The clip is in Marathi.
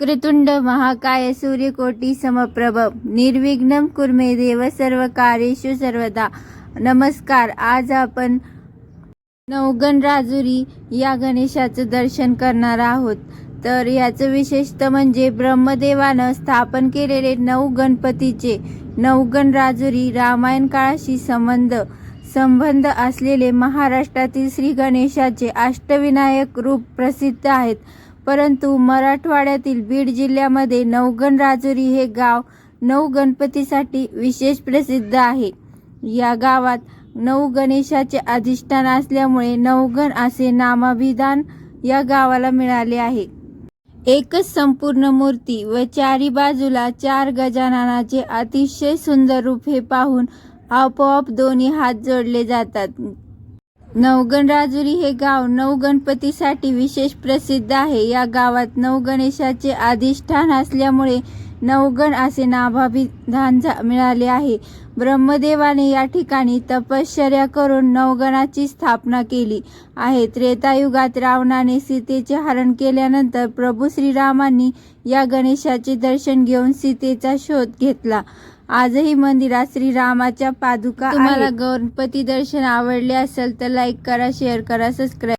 कृतुंड महाकाय सूर्यकोटी समप्रभ निर्विघ्न कुर्मे देव सर्व कार्येषु सर्वदा. नमस्कार आज आपण नवगण राजुरी या गणेशाचं दर्शन करणार आहोत. तर याचं विशेषतः म्हणजे ब्रह्मदेवानं स्थापन केलेले नऊ गणपतीचे नवगण राजुरी रामायण काळाशी संबंध संबंध असलेले महाराष्ट्रातील श्री गणेशाचे अष्टविनायक रूप प्रसिद्ध आहेत. परंतु मराठवाड्यातील बीड जिल्ह्यामध्ये नवगण राजुरी हे गाव नऊ गणपतीसाठी विशेष प्रसिद्ध आहे. या गावात नऊ गणेशाचे अधिष्ठान असल्यामुळे नवगण असे नामाभिधान या गावाला मिळाले आहे. एकच संपूर्ण मूर्ती व चारी बाजूला चार गजाननाचे अतिशय सुंदर रूप हे पाहून आपोआप दोन्ही हात जोडले जातात. नवगण राजुरी हे गाव नऊ गणपतीसाठी विशेष प्रसिद्ध आहे. या गावात नऊ गणेशाचे अधिष्ठान असल्यामुळे नवगण असे नाभाभिधान मिळाले आहे. ब्रह्मदेवाने या ठिकाणी तपश्चर्या करून नवगणाची स्थापना केली आहे. त्रेतायुगात रावणाने सीतेचे हरण केल्यानंतर प्रभू श्रीरामांनी या गणेशाचे दर्शन घेऊन सीतेचा शोध घेतला. आजही मंदिरात श्रीरामाच्या पादुका तुम्हाला गणपती दर्शन आवडले असेल तर लाईक करा शेअर करा सबस्क्राईब